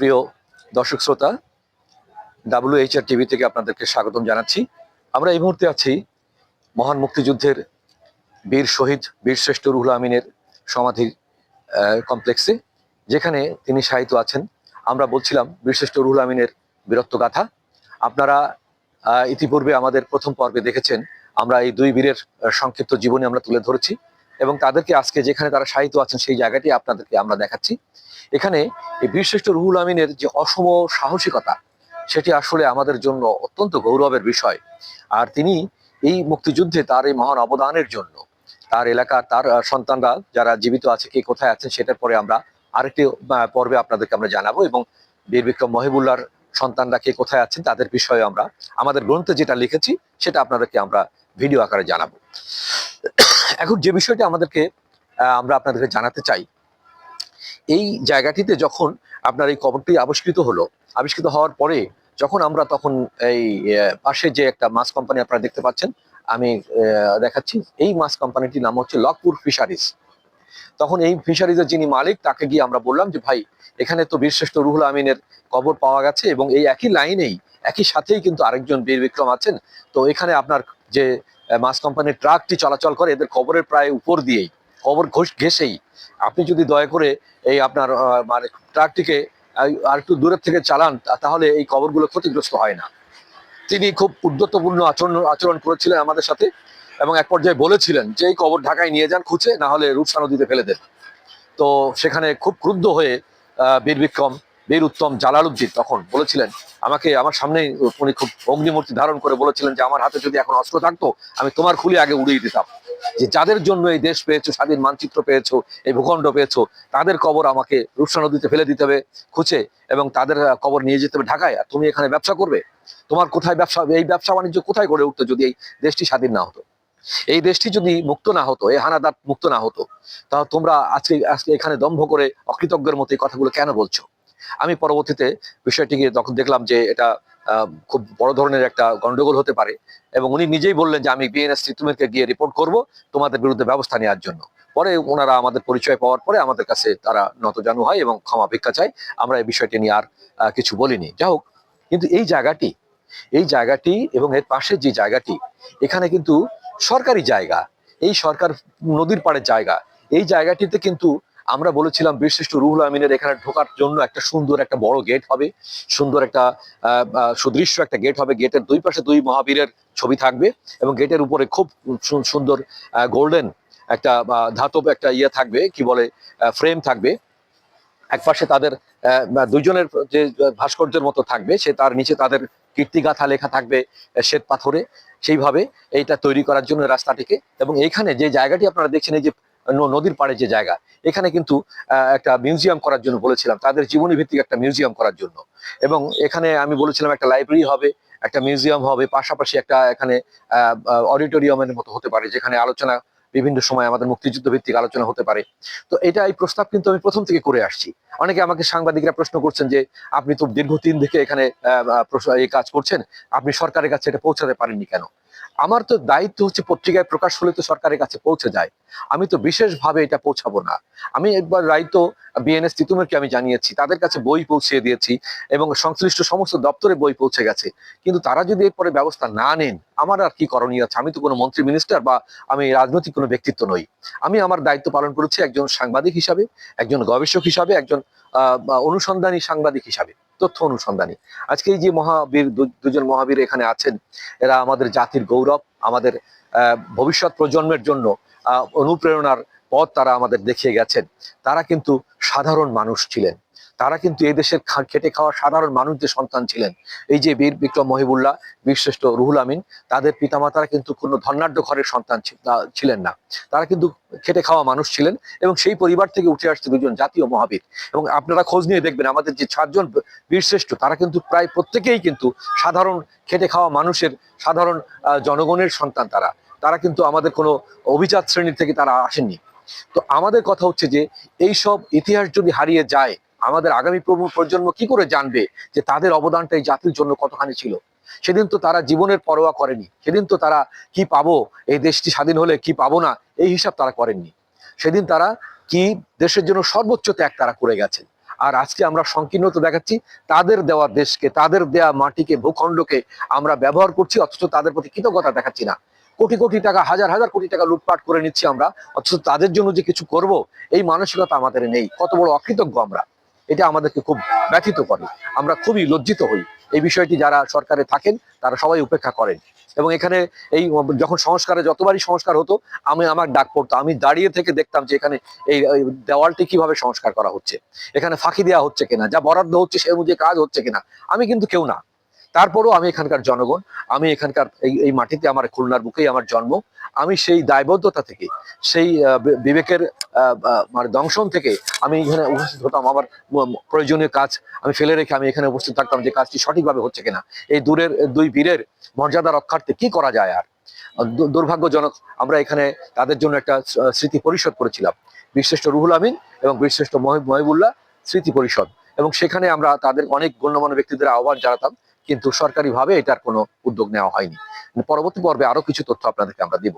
সুপ্রিয় দর্শক শ্রোতা ডাব্লিউএইচআর টিভি থেকে আপনাদেরকে স্বাগতম জানাচ্ছি। আমরা এই মুহূর্তে আছি মহান মুক্তিযুদ্ধের বীর শহীদ বীরশ্রেষ্ঠ রুহুল আমিনের সমাধি কমপ্লেক্সে যেখানে তিনি সাহিত্য আছেন। আমরা বলছিলাম বীরশ্রেষ্ঠ রুহুল আমিনের বীরত্ব গাথা। আপনারা ইতিপূর্বে আমাদের প্রথম পর্বে দেখেছেন, আমরা এই দুই বীরের সংক্ষিপ্ত জীবনী আমরা তুলে ধরেছি। তাদেরকে আজকে যেখানে তারা সাহিত্য আছেন সেই জায়গাটি আপনাদেরকে আমরা দেখাচ্ছি। এখানে এই বীরশ্রেষ্ঠ রুহুল আমিনের যে অসম সাহসিকতা, সেটি আসলে আমাদের জন্য অত্যন্ত গৌরবের বিষয়। আর তিনি এই মুক্তিযুদ্ধে তার এই মহান অবদানের জন্য, তার এলাকার তার সন্তানরা যারা জীবিত আছে, কে কোথায় আছেন, সেটার পরে আমরা আরেকটি পর্বে আপনাদেরকে আমরা জানাব এবং বীর বিক্রম মহিবুল্লাহর সন্তানরা কে কোথায় আছেন, তাদের বিষয়ে আমরা, আমাদের গ্রন্থে যেটা লিখেছি, সেটা আপনাদেরকে আমরা ভিডিও আকারে জানাব। এখন যে বিষয়টা আমাদেরকে আমরা আপনাদেরকে জানাতে চাই, এই জায়গাটিতে যখন আপনার এই কবরটি আবিষ্কৃত হলো, আবিষ্কৃত হওয়ার পরে যখন আমরা তখন এই পাশে যে একটা মাছ কোম্পানি আপনারা দেখতে পাচ্ছেন, আমি দেখাচ্ছি, এই মাছ কোম্পানিটির নাম হচ্ছে লকপুর ফিশারিজ। তখন এই ফিশারিজের যিনি মালিক, তাকে গিয়ে আমরা বললাম যে, ভাই, এখানে তো বীরশ্রেষ্ঠ রুহুল আমিনের কবর পাওয়া গেছে এবং এই একই লাইনেই, একই সাথেই কিন্তু আরেকজন বীর বিক্রম আছেন। তো এখানে আপনার যে মাছ কোম্পানির ট্রাকটি চলাচল করে, এদের খবরের প্রায় উপর দিয়েই, খবর ঘোষ ঘেসেই আপনি যদি দয়া করে এই আপনার মানে ট্রাকটিকে আর একটু দূরের থেকে চালান তাহলে এই কবরগুলো ক্ষতিগ্রস্ত হয় না। তিনি খুব উদ্যতপূর্ণ আচরণ আচরণ করেছিলেন আমাদের সাথে এবং এক পর্যায়ে বলেছিলেন যে, এই কবর ঢাকায় নিয়ে যান, খুঁজে, না হলে রূপসা নদীতে ফেলে দেন। তো সেখানে খুব ক্রুদ্ধ হয়ে বীর বিক্রম বীর উত্তম জালালউদ্দিন তখন বলেছিলেন, আমাকে আমার সামনে উনি খুব অগ্নিমূর্তি ধারণ করে বলেছিলেন যে, আমার হাতে যদি এখন অস্ত্র থাকতো, আমি তোমার খুলে আগে উড়িয়ে দিতাম। যে যাদের জন্য এই দেশ পেয়েছ, স্বাধীন মানচিত্র পেয়েছ, এই ভূখণ্ড পেয়েছ, তাদের কবর আমাকে রূপসা নদীতে ফেলে দিতে হবে খুঁজে এবং তাদের কবর নিয়ে যেতে হবে ঢাকায়। আর তুমি এখানে ব্যবসা করবে? তোমার কোথায় ব্যবসা, এই ব্যবসা বাণিজ্য কোথায় গড়ে উঠতো যদি এই দেশটি স্বাধীন না হতো? এই দেশটি যদি মুক্ত না হতো, এই হানাদার মুক্ত না হতো তা তোমরা আজকে আজকে এখানে দম্ভ করে অকৃতজ্ঞের মতো এই কথাগুলো কেন বলছো? আমি পরবর্তীতে বিষয়টিকে তখন দেখলাম যে এটা খুব বড় ধরনের একটা গন্ডগোল হতে পারে এবং উনি নিজেই বললেন যে আমি বিএনএস তিতুমিরকে গিয়ে রিপোর্ট করব তোমাদের বিরুদ্ধে ব্যবস্থা নেওয়ার জন্য। পরে ওনারা আমাদের পরিচয় পাওয়ার পরে আমাদের কাছে তারা নতজানু হয় এবং ক্ষমা ভিক্ষা চায়। আমরা এই বিষয়টি নিয়ে আর কিছু বলিনি। যাই হোক, কিন্তু এই জায়গাটি এই জায়গাটি এবং এর পাশে যে জায়গাটি, এখানে কিন্তু সরকারি জায়গা, এই সরকার নদীর পাড়ের জায়গা, এই জায়গাটিতে কিন্তু আমরা বলেছিলাম বীরশ্রেষ্ঠ রুহুল আমিনের এখানে ঢোকার জন্য একটা সুন্দর একটা বড় গেট হবে, সুন্দর একটা সুদৃশ্য একটা গেট হবে। গেটের দুই পাশে দুই মহাবীরের ছবি থাকবে এবং গেটের উপরে খুব সুন্দর গোল্ডেন একটা ধাতব একটা ইয়ে থাকবে, কি বলে ফ্রেম থাকবে। এক পাশে তাদের দুইজনের যে ভাস্কর্যের মতো থাকবে, সে তার নিচে তাদের কীর্তিগাথা লেখা থাকবে শ্বেত পাথরে। সেইভাবে এইটা তৈরি করার জন্য রাস্তাটিকে। এবং এইখানে যে জায়গাটি আপনারা দেখছেন, এই যে নদীর পাড়ে যে জায়গা, এখানে কিন্তু একটা মিউজিয়াম করার জন্য বলেছিলাম, তাদের জীবনী ভিত্তিক একটা মিউজিয়াম করার জন্য। এবং এখানে আমি বলেছিলাম একটা লাইব্রেরি হবে, একটা মিউজিয়াম হবে, পাশাপাশি একটা এখানে অডিটোরিয়ামের মতো হতে পারে, যেখানে আলোচনা, বিভিন্ন সময় আমাদের মুক্তিযুদ্ধ ভিত্তিক আলোচনা হতে পারে। তো এটা এই প্রস্তাব কিন্তু আমি প্রথম থেকে করে আসছি। অনেকে আমাকে সাংবাদিকরা প্রশ্ন করছেন যে, আপনি তো দীর্ঘদিন থেকে এখানে এই কাজ করছেন, আপনি সরকারের কাছে এটা পৌঁছাতে পারেননি কেন? আমার তো দায়িত্ব হচ্ছে পত্রিকায় প্রকাশ হলে তো সরকারের কাছে পৌঁছে যায়। আমি তো বিশেষভাবে এটা পৌঁছাবো না। আমি একবার দায়িত্ব বিএনএস, তিতুমেরকে আমি জানিয়েছি, তাদের কাছে বই পৌঁছে দিয়েছি এবং সংশ্লিষ্ট সমস্ত দপ্তরে বই পৌঁছে গেছে। কিন্তু তারা যদি এরপরে ব্যবস্থা না নেন, আমার আর কি করণীয় আছে? আমি তো কোনো মন্ত্রী, মিনিস্টার বা আমি রাজনৈতিক কোনো ব্যক্তিত্ব নই। আমি আমার দায়িত্ব পালন করেছি একজন সাংবাদিক হিসাবে, একজন গবেষক হিসাবে, একজন অনুসন্ধানী সাংবাদিক হিসাবে। তথ্য অনুসন্ধানী। আজকে এই যে মহাবীর দুজন মহাবীর এখানে আছেন, এরা আমাদের জাতির গৌরব, আমাদের ভবিষ্যৎ প্রজন্মের জন্য অনুপ্রেরণার পথ তারা আমাদের দেখিয়ে গেছেন। তারা কিন্তু সাধারণ মানুষ ছিলেন। তারা কিন্তু এই দেশের খা- খেটে খাওয়া সাধারণ মানুষদের সন্তান ছিলেন। এই যে বীর বিক্রম মহিবুল্লাহ, বীরশ্রেষ্ঠ রুহুল আমিন, তাদের পিতামাতারা কিন্তু কোনো ধনাঢ্য ঘরের সন্তান ছিলেন না। তারা কিন্তু খেটে খাওয়া মানুষ ছিলেন এবং সেই পরিবার থেকে উঠে আসছে দুজন জাতীয় মহাবীর। এবং আপনারা খোঁজ নিয়ে দেখবেন, আমাদের যে চারজন বীরশ্রেষ্ঠ, তারা কিন্তু প্রায় প্রত্যেকেই কিন্তু সাধারণ খেটে খাওয়া মানুষের সাধারণ জনগণের সন্তান তারা। তারা কিন্তু আমাদের কোনো অভিজাত শ্রেণির থেকে তারা আসেননি। তো আমাদের কথা হচ্ছে যে এই সব ইতিহাস যদি হারিয়ে যায় আমাদের আগামী প্রজন্ম কি করে জানবে যে তাদের অবদানটা এই জাতির জন্য কতখানি ছিল? সেদিন তো তারা জীবনের পরোয়া করেনি। সেদিন তো তারা কি পাবো? এই দেশটি স্বাধীন হলে কি পাবো না? এই হিসাব তারা করেননি। সেদিন তারা কি দেশের জন্য সর্বোচ্চ ত্যাগ তারা করে গেছেন। আর আজকে আমরা সংকীর্ণতা দেখাচ্ছি, তাদের দেওয়া দেশকে, তাদের দেওয়া মাটিকে, ভূখণ্ডকে আমরা ব্যবহার করছি, অথচ তাদের প্রতি কৃতজ্ঞতা দেখাচ্ছি না। কোটি কোটি টাকা, হাজার হাজার কোটি টাকা লুটপাট করে নিচ্ছি আমরা, অথচ তাদের জন্য যে কিছু করব, এই মানসিকতা আমাদের নেই। কত বড় অকৃতজ্ঞ আমরা। এটা আমাদেরকে খুব ব্যথিত করে। আমরা খুবই লজ্জিত হই। এই বিষয়টি যারা সরকারে থাকেন, তারা সবাই উপেক্ষা করেন। এবং এখানে এই যখন সংস্কারে যতবারই সংস্কার হতো, আমি আমার ডাক পড়তো। আমি দাঁড়িয়ে থেকে দেখতাম যে এখানে এই দেওয়ালটি কীভাবে সংস্কার করা হচ্ছে। এখানে ফাঁকি দেওয়া হচ্ছে কিনা? যা বরাদ্দ হচ্ছে সে অনুযায়ী কাজ হচ্ছে কিনা? আমি কিন্তু কেউ না। তারপরও আমি এখানকার জনগণ, আমি এখানকার এই এই মাটিতে আমার খুলনার বুকেই আমার জন্ম, আমি সেই দায়বদ্ধতা থেকে, সেই বিবেকের মানে দংশন থেকে আমি এখানে উপস্থিত হতাম, আমার প্রয়োজনীয় কাজ আমি ফেলে রেখে আমি এখানে উপস্থিত থাকতাম যে কাজটি সঠিকভাবে হচ্ছে কিনা। এই দূরের দুই বীরের মর্যাদা রক্ষার্থে কি করা যায় আর? দুর্ভাগ্যজনক আমরা এখানে তাদের জন্য একটা স্মৃতি পরিষদ করেছিলাম। বীরশ্রেষ্ঠ রুহুল আমিন এবং বীরশ্রেষ্ঠ মহিব মহিবুল্লাহ স্মৃতি পরিষদ। এবং সেখানে আমরা তাদের অনেক গণ্যমান্য ব্যক্তিদের আহ্বান জানাতাম কিন্তু সরকারিভাবে এটার কোনো উদ্যোগ নেওয়া হয়নি। পরবর্তী পর্বে আরও কিছু তথ্য আপনাদেরকে আমরা দিব।